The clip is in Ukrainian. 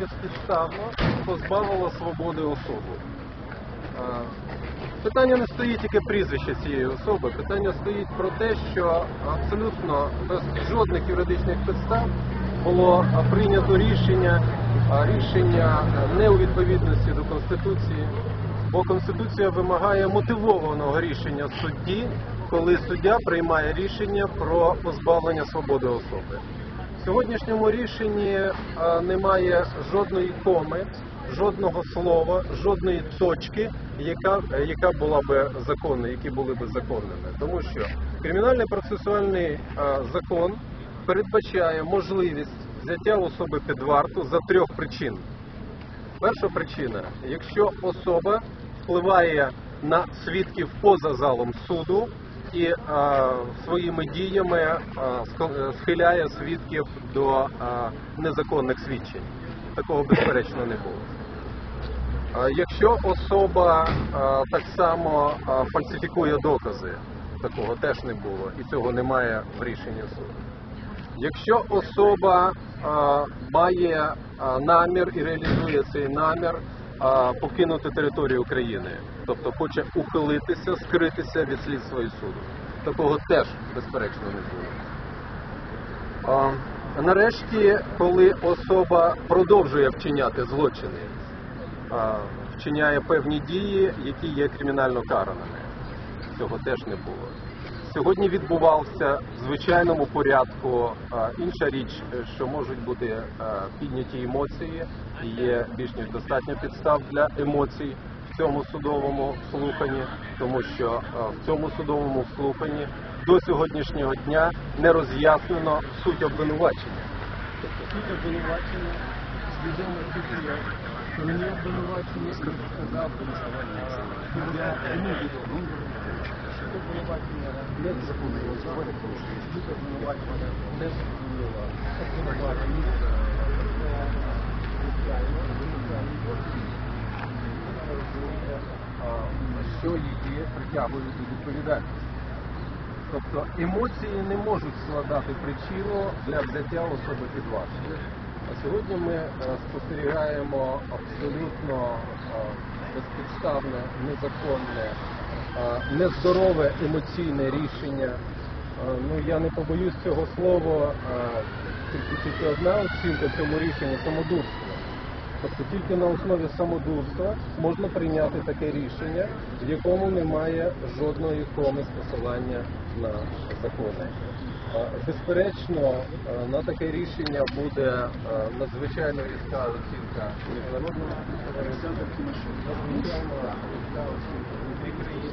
безпідставно позбавила свободи особу. Е, Питання не стоїть тільки прізвище цієї особи. Питання стоїть про те, що абсолютно без жодних юридичних підстав було е, прийнято рішення, е, рішення е, не у відповідності до Конституції, бо Конституція вимагає мотивованого рішення судді, коли суддя приймає рішення про позбавлення свободи особи. Сьогоднішньому рішенні е, немає жодної коми, жодного слова, жодної точки, яка, яка була би законною, які були би законними. Тому що кримінальний процесуальний е, закон передбачає можливість взяття особи під варту за трьох причин. Перша причина, якщо особа впливає на свідків поза залом суду і е, своїми діями е, е, схиляє свідків до незаконних свідчень. Такого безперечно не було. Якщо особа так само фальсифікує докази, такого теж не було, і цього немає в рішенні суду. Якщо особа має намір і реалізує цей намір е, покинути територію України, тобто хоче ухилитися, скритися від слідства і суду, такого теж безперечно не було. А, Нарешті, коли особа продовжує вчиняти злочини, а, вчиняє певні дії, які є кримінально караними, цього теж не було. Сьогодні відбувався в звичайному порядку. Інша річ, е, що можуть бути е, підняті емоції, і є більш ніж достатньо підстав для емоцій в цьому судовому слуханні, тому що е, в цьому судовому слуханні до сьогоднішнього дня не роз'яснено суть обвинувачення. Тобто суть обвинувачення свідомо тільки мені обвинувачення сказав, відомо, що обвинувачення не порушення, що її притягують до відповідальності. Тобто емоції не можуть складати причину для взяття особи під варту. А сьогодні ми е, спостерігаємо абсолютно е, безпідставне, незаконне, нездорове емоційне рішення. Ну я не побоюсь цього слова, тільки тільки одна оцінка цьому рішенню самодурство. Тобто тільки на основі самодурства можна прийняти таке рішення, в якому немає жодної коми з посилання на закони. Е, безперечно, е, на таке рішення буде е, надзвичайно різка оцінка міжнародного оцінка внутрі країни.